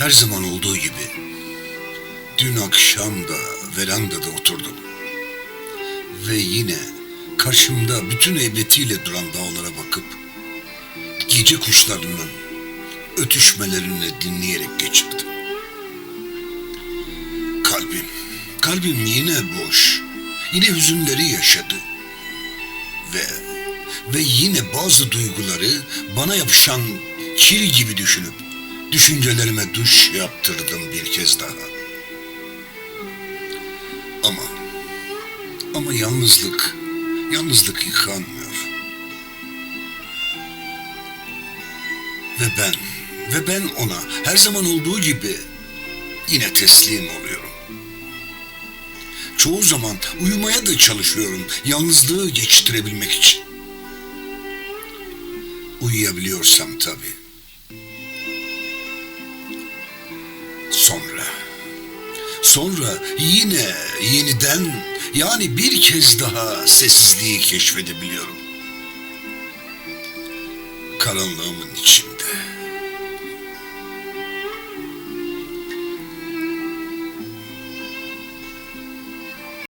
Her zaman olduğu gibi dün akşam da verandada oturdum. Ve yine karşımda bütün heybetiyle duran dağlara bakıp gece kuşlarının ötüşmelerini dinleyerek geçirdim. Kalbim, kalbim yine boş. Yine hüzünleri yaşadı. Ve ve yine bazı duyguları bana yapışan kil gibi düşünüp düşüncelerime duş yaptırdım bir kez daha. Ama ama yalnızlık yalnızlık yıkanmıyor. Ve ben ve ben ona her zaman olduğu gibi yine teslim oluyorum. Çoğu zaman uyumaya da çalışıyorum yalnızlığı geçiştirebilmek için. Uyuyabiliyorsam tabii. Sonra, sonra yine yeniden yani bir kez daha sessizliği keşfedebiliyorum. Karanlığımın içinde.